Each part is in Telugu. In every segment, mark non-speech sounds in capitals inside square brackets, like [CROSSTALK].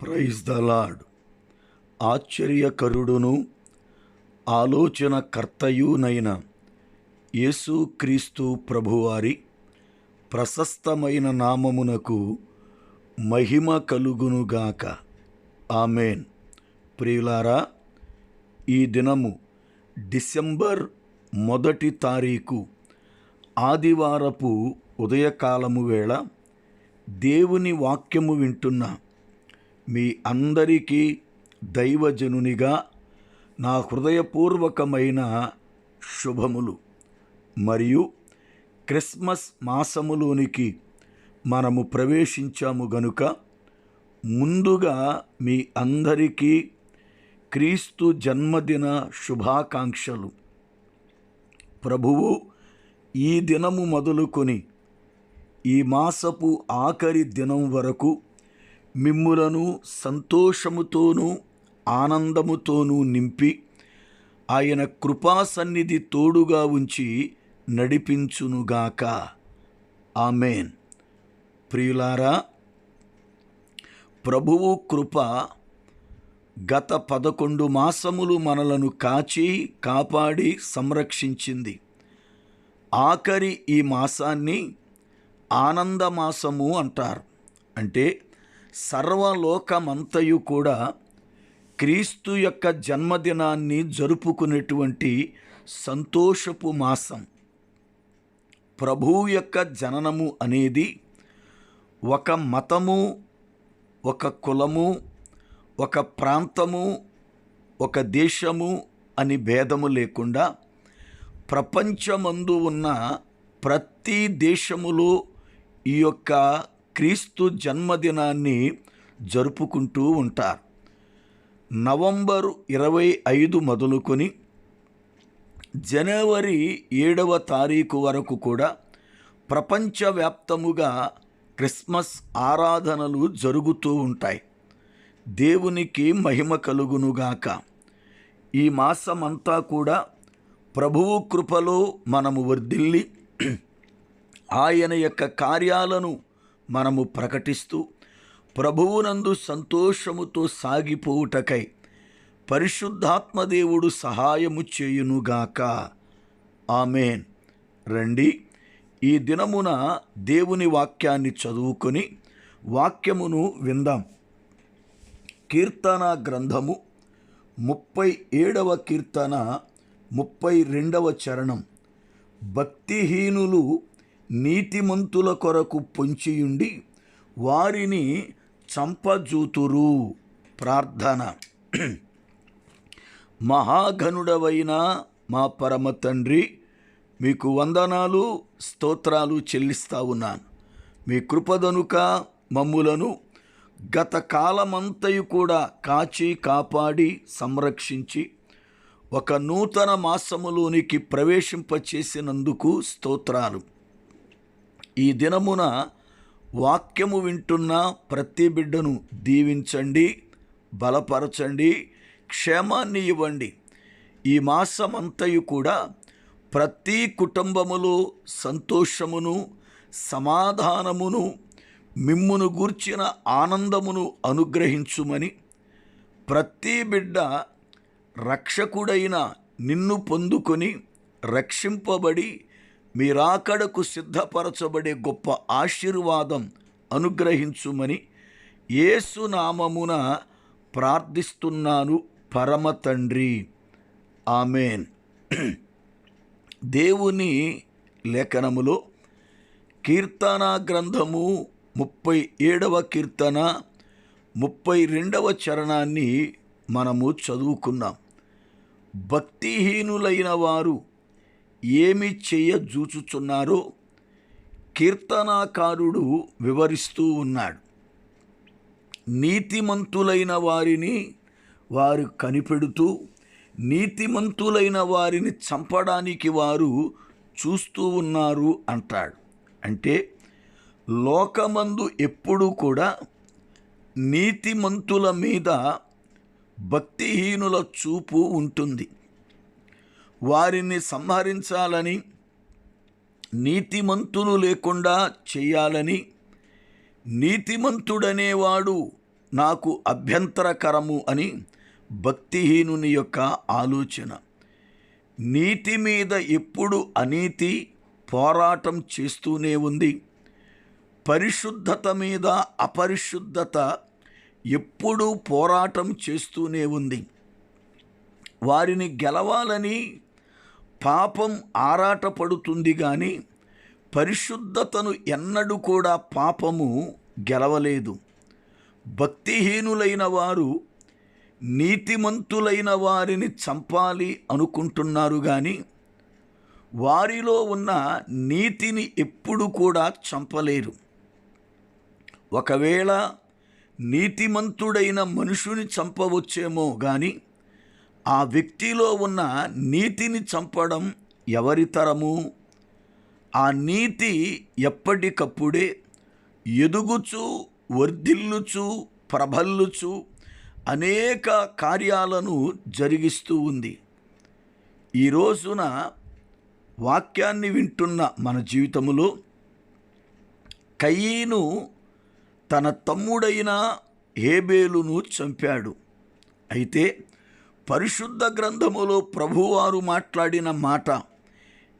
ప్రైజ్ ద లాడ్ ఆశ్చర్యకరుడును ఆలోచనకర్తయునైన యేసుక్రీస్తు ప్రభువారి ప్రశస్తమైన నామమునకు మహిమ కలుగునుగాక ఆమెన్. ప్రియులారా ఈ దినము డిసెంబర్ మొదటి తారీఖు ఆదివారపు ఉదయకాలము వేళ దేవుని వాక్యము వింటున్న. మీ అందరికీ దైవజనునిగా నా హృదయపూర్వకమైన శుభములు. మరియు క్రిస్మస్ మాసములోనికి మనము ప్రవేశించాము గనుక ముందుగా మీ అందరికీ క్రీస్తు జన్మదిన శుభాకాంక్షలు. ప్రభువు ఈ దినము మొదలుకొని ఈ మాసపు ఆఖరి దినం వరకు మిమ్ములను సంతోషముతోనూ ఆనందముతోనూ నింపి ఆయన కృపా సన్నిధి తోడుగా ఉంచి నడిపించునుగాక. ఆమెన్. ప్రియులారా ప్రభువు కృప గత పదకొండు మాసములు మనలను కాచి కాపాడి సంరక్షించింది. ఆఖరి ఈ మాసాన్ని ఆనంద మాసము అంటారు. అంటే సర్వలోకమంతయు కూడా క్రీస్తు యొక్క జన్మదినాన్ని జరుపుకునేటువంటి సంతోషపు మాసం. ప్రభువు యొక్క జననము అనేది ఒక మతము ఒక కులము ఒక ప్రాంతము ఒక దేశము అని భేదము లేకుండా ప్రపంచమందు ఉన్న ప్రతి దేశములో ఈ యొక్క క్రీస్తు జన్మదినాన్ని జరుపుకుంటూ ఉంటారు. నవంబరు ఇరవై ఐదు మొదలుకొని జనవరి ఏడవ తారీఖు వరకు కూడా ప్రపంచవ్యాప్తముగా క్రిస్మస్ ఆరాధనలు జరుగుతూ ఉంటాయి. దేవునికి మహిమ కలుగునుగాక ఈ మాసమంతా కూడా ప్రభువు కృపలో మనము వర్ధిల్లి ఆయన యొక్క కార్యాలను మనము ప్రకటిస్తూ ప్రభువునందు సంతోషముతో సాగిపోవుటకై పరిశుద్ధాత్మదేవుడు సహాయము చేయునుగాక. ఆమెన్. రండి ఈ దినమున దేవుని వాక్యాన్ని చదువుకొని వాక్యమును విందాం. కీర్తన గ్రంథము ముప్పై ఏడవ కీర్తన ముప్పై రెండవ చరణం. భక్తిహీనులు నీతిమంతుల కొరకు పొంచియుండి వారిని చంపజూతురు. ప్రార్థన. [CLEARS THROAT] మహాఘనుడవైన మా పరమ తండ్రి మీకు వందనాలు స్తోత్రాలు చెల్లిస్తా ఉన్నాను. మీ కృపదనుక మమ్ములను గత కాలమంతయు కూడా కాచి కాపాడి సంరక్షించి ఒక నూతన మాసములోనికి ప్రవేశింపచేసినందుకు స్తోత్రాలు. ఈ దినమున వాక్యము వింటున్న ప్రతి బిడ్డను దీవించండి బలపరచండి క్షేమాన్ని ఇవ్వండి. ఈ మాసమంతయు కూడా ప్రతి కుటుంబములో సంతోషమును సమాధానమును మిమ్మును గూర్చిన ఆనందమును అనుగ్రహించుమని ప్రతి బిడ్డ రక్షకుడైన నిన్ను పొందుకొని రక్షింపబడి మీరాకడకు సిద్ధపరచబడే గొప్ప ఆశీర్వాదం అనుగ్రహించుమని ఏసునామమున ప్రార్థిస్తున్నాను పరమ తండ్రి. ఆమెన్. దేవుని లేఖనములో కీర్తన గ్రంథము ముప్పై ఏడవ కీర్తన ముప్పై రెండవ చరణాన్ని మనము చదువుకున్నాం. భక్తిహీనులైన వారు ఏమి చేయజూచుచున్నారో కీర్తనాకారుడు వివరిస్తూ ఉన్నాడు. నీతిమంతులైన వారిని వారు కనిపెడుతూ నీతిమంతులైన వారిని చంపడానికి వారు చూస్తూ ఉన్నారు అంటాడు. అంటే లోకమందు ఎప్పుడూ కూడా నీతిమంతుల మీద భక్తిహీనుల చూపు ఉంటుంది. వారిని సంహరించాలని నీతిమంతులు లేకుండా చేయాలని నీతిమంతుడనేవాడు నాకు అభ్యంతరకరము అని భక్తిహీనుని యొక్క ఆలోచన. నీతి మీద ఎప్పుడు అనీతి పోరాటం చేస్తూనే ఉంది. పరిశుద్ధత మీద అపరిశుద్ధత ఎప్పుడూ పోరాటం చేస్తూనే ఉంది. వారిని గెలవాలని పాపం ఆరాటపడుతుంది కానీ పరిశుద్ధతను ఎన్నడూ కూడా పాపము గెలవలేదు. భక్తిహీనులైన వారు నీతిమంతులైన వారిని చంపాలి అనుకుంటున్నారు కానీ వారిలో ఉన్న నీతిని ఎప్పుడు కూడా చంపలేరు. ఒకవేళ నీతిమంతుడైన మనుషుని చంపవచ్చేమో కానీ ఆ వ్యక్తిలో ఉన్న నీతిని చంపడం ఎవరి తరము? ఆ నీతి ఎప్పటికప్పుడే ఎదుగుచు వర్ధిల్లుచు ప్రబల్లుచు అనేక కార్యాలను జరిగిస్తూ ఉంది. ఈ రోజున వాక్యాన్ని వింటున్న మన జీవితములో కయ్యను తన తమ్ముడైన హేబేలును చంపాడు. అయితే పరిశుద్ధ గ్రంథములో ప్రభువారు మాట్లాడిన మాట.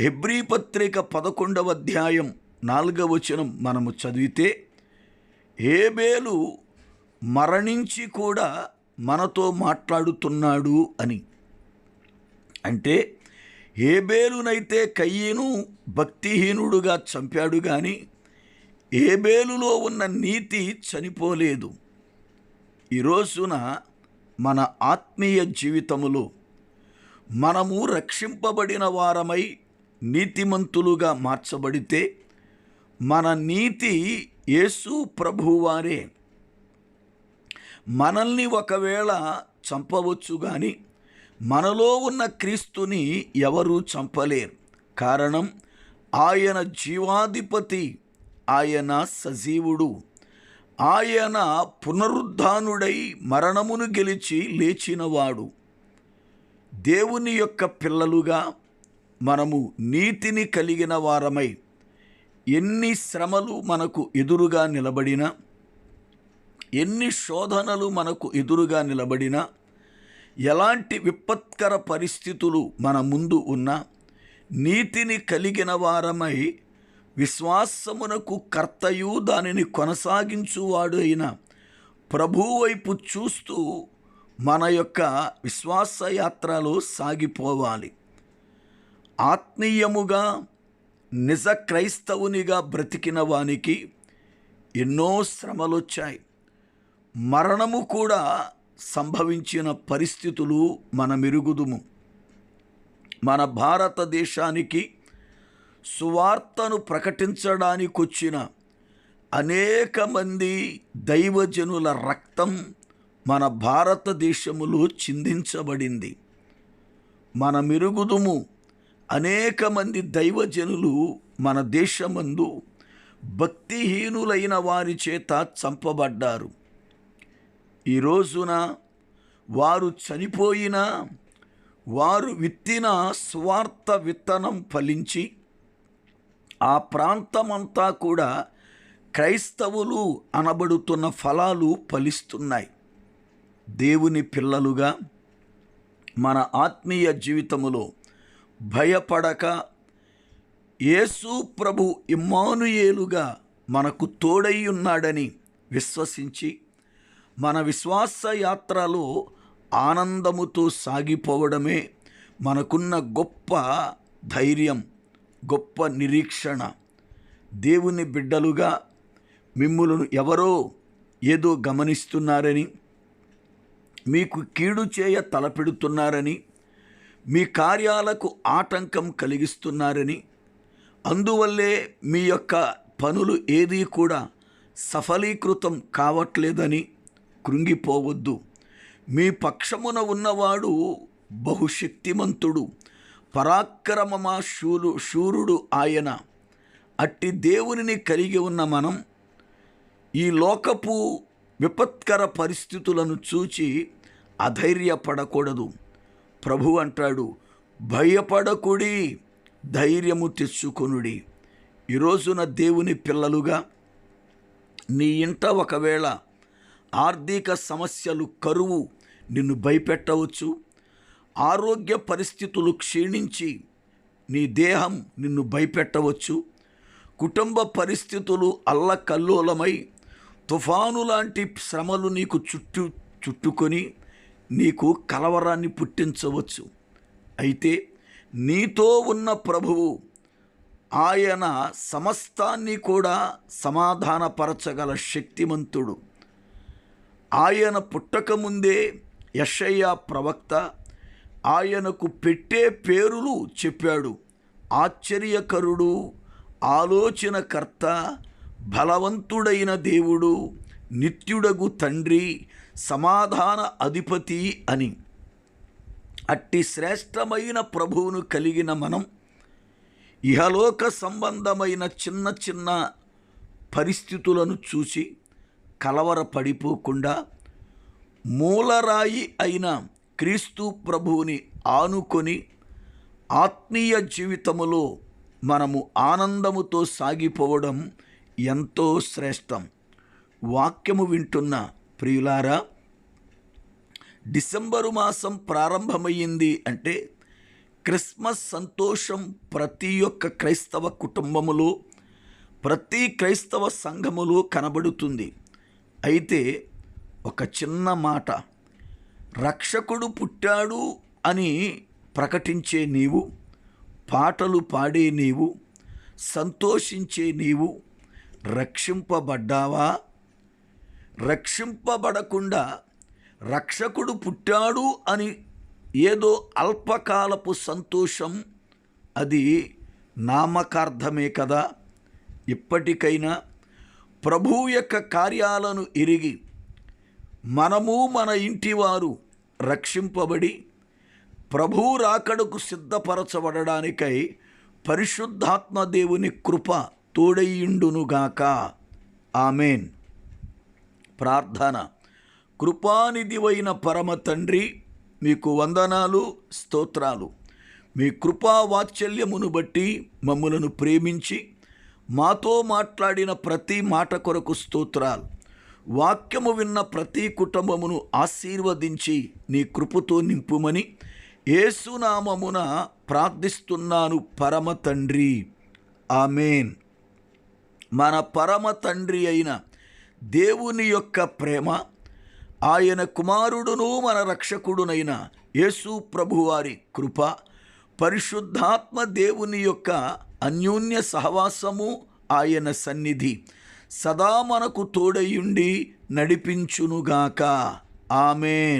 హెబ్రీ పత్రిక పదకొండవ అధ్యాయం నాలుగవ వచనం మనము చదివితే ఏబేలు మరణించి కూడా మనతో మాట్లాడుతున్నాడు అని. అంటే ఏబేలునైతే కయ్యను భక్తిహీనుడుగా చంపాడు కానీ ఏబేలులో ఉన్న నీతి చనిపోలేదు. ఈ రోజున మన ఆత్మీయ జీవితములో మనము రక్షింపబడిన వారమై నీతిమంతులుగా మార్చబడితే మన నీతి యేసు ప్రభువారే. మనల్ని ఒకవేళ చంపవచ్చు కానీ మనలో ఉన్న క్రీస్తుని ఎవరూ చంపలేరు. కారణం ఆయన జీవాధిపతి ఆయన సజీవుడు. ఆయన పునరుద్ధానుడై మరణమును గెలిచి లేచినవాడు. దేవుని యొక్క పిల్లలుగా మనము నీతిని కలిగిన వారమై ఎన్ని శ్రమలు మనకు ఎదురుగా నిలబడినా ఎన్ని శోధనలు మనకు ఎదురుగా నిలబడినా ఎలాంటి విపత్కర పరిస్థితులు మన ముందు ఉన్నా నీతిని కలిగిన వారమై విశ్వాసమునకు కర్తయు దానిని కొనసాగించువాడు అయిన ప్రభువైపు చూస్తూ మన యొక్క విశ్వాసయాత్రలో సాగిపోవాలి. ఆత్మీయముగా నిజ క్రైస్తవునిగా బ్రతికిన వానికి ఎన్నో శ్రమలొచ్చాయి. మరణము కూడా సంభవించిన పరిస్థితులు మన మెరుగుదుము మన భారతదేశానికి సువార్తను ప్రకటించడానికొచ్చిన అనేక మంది దైవజనుల రక్తం మన భారతదేశములో చిందించబడింది. మన మెరుగుదుము అనేక మంది దైవజనులు మన దేశమందు భక్తిహీనులైన వారి చేత చంపబడ్డారు. ఈ రోజున వారు చనిపోయినా వారు విత్తిన స్వార్థ విత్తనం ఫలించి ఆ ప్రాంతమంతా కూడా క్రైస్తవులు అనబడుతున్న ఫలాలు ఫలిస్తున్నాయి. దేవుని పిల్లలుగా మన ఆత్మీయ జీవితములో భయపడక యేసు ప్రభు ఇమ్మానుయేలుగా మనకు తోడై ఉన్నాడని విశ్వసించి మన విశ్వాస యాత్రలో ఆనందముతో సాగిపోవడమే మనకున్న గొప్ప ధైర్యం. గొప్ప నిరీక్షణ. దేవుని బిడ్డలుగా మిమ్ములను ఎవరో ఏదో గమనిస్తున్నారని మీకు కీడు చేయ తలపెడుతున్నారని మీ కార్యాలకు ఆటంకం కలిగిస్తున్నారని అందువల్లే మీ యొక్క పనులు ఏదీ కూడా సఫలీకృతం కావట్లేదని కృంగిపోవద్దు. మీ పక్షమున ఉన్నవాడు బహుశక్తిమంతుడు. పరాక్రమమా శూరు శూరుడు ఆయన. అట్టి దేవునిని కలిగి ఉన్న మనం ఈ లోకపు విపత్కర పరిస్థితులను చూచి అధైర్యపడకూడదు. ప్రభు అంటాడు భయపడకుడి ధైర్యము తెచ్చుకొనుడి. ఈరోజున దేవుని పిల్లలుగా నీ ఇంట ఒకవేళ ఆర్థిక సమస్యలు కరువు నిన్ను భయపెట్టవచ్చు. ఆరోగ్య పరిస్థితులు క్షీణించి నీ దేహం నిన్ను భయపెట్టవచ్చు. కుటుంబ పరిస్థితులు అల్లకల్లోలమై తుఫాను లాంటి శ్రమలు నీకు చుట్టు చుట్టుకొని నీకు కలవరాన్ని పుట్టించవచ్చు. అయితే నీతో ఉన్న ప్రభువు ఆయన సమస్తాన్ని కూడా సమాధానపరచగల శక్తిమంతుడు. ఆయన పుట్టకముందే యషయ్య ప్రవక్త ఆయనకు పెట్టే పేరులు చెప్పాడు. ఆశ్చర్యకరుడు ఆలోచనకర్త బలవంతుడైన దేవుడు నిత్యుడగు తండ్రి సమాధాన అధిపతి అని. అట్టి శ్రేష్టమైన ప్రభువును కలిగిన మనం ఇహలోక సంబంధమైన చిన్న చిన్న పరిస్థితులను చూసి కలవరపడిపోకుండా మూలరాయి అయిన క్రీస్తు ప్రభువుని ఆనుకొని ఆత్మీయ జీవితములో మనము ఆనందముతో సాగిపోవడం ఎంతో శ్రేష్టం. వాక్యము వింటున్న ప్రియులారా డిసెంబరు మాసం ప్రారంభమయ్యింది అంటే క్రిస్మస్ సంతోషం ప్రతి ఒక్క క్రైస్తవ కుటుంబములో ప్రతి క్రైస్తవ సంఘములో కనబడుతుంది. అయితే ఒక చిన్న మాట రక్షకుడు పుట్టాడు అని ప్రకటించే నీవు పాటలు పాడే నీవు సంతోషించే నీవు రక్షింపబడ్డావా? రక్షింపబడకుండా రక్షకుడు పుట్టాడు అని ఏదో అల్పకాలపు సంతోషం అది నామకార్థమే కదా. ఇప్పటికైనా ప్రభు యొక్క కార్యాలను ఎరిగి మనము మన ఇంటివారు రక్షింపబడి ప్రభు రాకడకు సిద్ధపరచబడడానికై పరిశుద్ధాత్మ దేవుని కృప తోడయ్యుండునుగాక ఆమెన్. ప్రార్థన. కృపానిధివైన పరమ తండ్రి మీకు వందనాలు స్తోత్రాలు. మీ కృపా వాత్సల్యమును బట్టి మమ్ములను ప్రేమించి మాతో మాట్లాడిన ప్రతి మాట కొరకు స్తోత్రాలు. వాక్యము విన్న ప్రతి కుటుంబమును ఆశీర్వదించి నీ కృపతో నింపుమని ఏసునామమున ప్రార్థిస్తున్నాను పరమ తండ్రి. ఆమెన్. మన పరమ తండ్రి అయిన దేవుని యొక్క ప్రేమ ఆయన కుమారుడును మన రక్షకుడునైన యేసు ప్రభువారి కృప పరిశుద్ధాత్మ దేవుని యొక్క అన్యోన్య సహవాసము ఆయన సన్నిధి. సదా మనకు తోడయుండి నడిపించునుగాక. ఆమెన్.